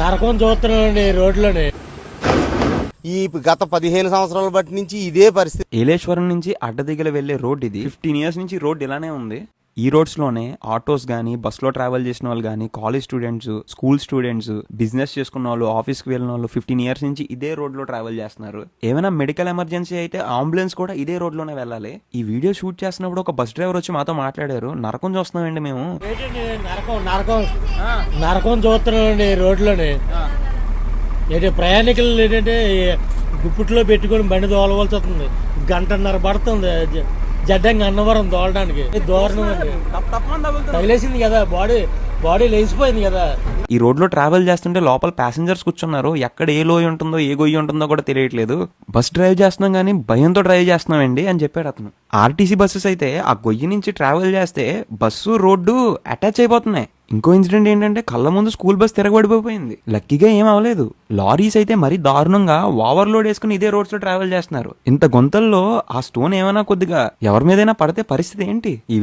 నరకం చూస్తున్నామండి రోడ్లోనే. ఈ గత పదిహేను సంవత్సరాల బట్టి నుంచి ఇదే పరిస్థితి. ఏలేశ్వరం నుంచి అడ్డదిగల వెళ్ళే రోడ్ ఇది. ఫిఫ్టీన్ ఇయర్స్ నుంచి రోడ్ ఇలానే ఉంది. ఈ రోడ్స్లోనే ఆటోస్ కానీ బస్లో ట్రావెల్ చేసిన వాళ్ళు కానీ college students school students business చేసుకున్న వాళ్ళు ఆఫీస్కి వెళ్ళిన వాళ్ళు ఫిఫ్టీన్ ఇయర్స్ నుంచి ఇదే రోడ్లో ట్రావెల్ చేస్తున్నారు. ఏమైనా మెడికల్ ఎమర్జెన్సీ అయితే అంబులెన్స్ కూడా ఇదే రోడ్లోనే వెళ్ళాలి. ఈ వీడియో షూట్ చేస్తున్నప్పుడు ఒక బస్ డ్రైవర్ వచ్చి మాతో మాట్లాడారు. నరకం చూస్తున్నామండి మేము. నరకం? నరకం. నరకం చూస్తున్నామండి రోడ్లోనే. ఏంటి ప్రయాణికులు ఏంటంటే గుప్పట్లో పెట్టుకొని బండి దోలవలసి వస్తుంది. గంటన్నర పడుతుంది. జడ్డంగా అన్నవరం దోలడానికి తగిలేసింది కదా బాడీ బాడీ లేచిపోయింది కదా. ఈ రోడ్లో ట్రావెల్ చేస్తుంటే లోపల ప్యాసింజర్స్ కూర్చున్నారు. ఎక్కడ ఏ లోయ ఉంటుందో ఏ గొయ్యి ఉంటుందో కూడా తెలియట్లేదు. బస్ డ్రైవ్ చేస్తున్నాం కానీ భయంతో డ్రైవ్ చేస్తున్నామండి అని చెప్పాడు అతను. ఆర్టీసీ బస్సెస్ అయితే ఆ గొయ్యి నుంచి ట్రావెల్ చేస్తే బస్సు రోడ్డు అటాచ్ అయిపోతున్నాయి. ఇంకో ఇన్సిడెంట్ ఏంటంటే కళ్ళ ముందు స్కూల్ బస్ తిరగబడిపోయింది. లక్కీగా ఏం అవ్వలేదు. లారీస్ అయితే మరీ దారుణంగా ఓవర్లోడ్ వేసుకుని ఇదే రోడ్స్లో ట్రావెల్ చేస్తున్నారు. ఇంత గొంతల్లో ఆ స్టోన్ ఏమైనా కొద్దిగా ఎవరి మీదైనా పడితే పరిస్థితి ఏంటి? ఈ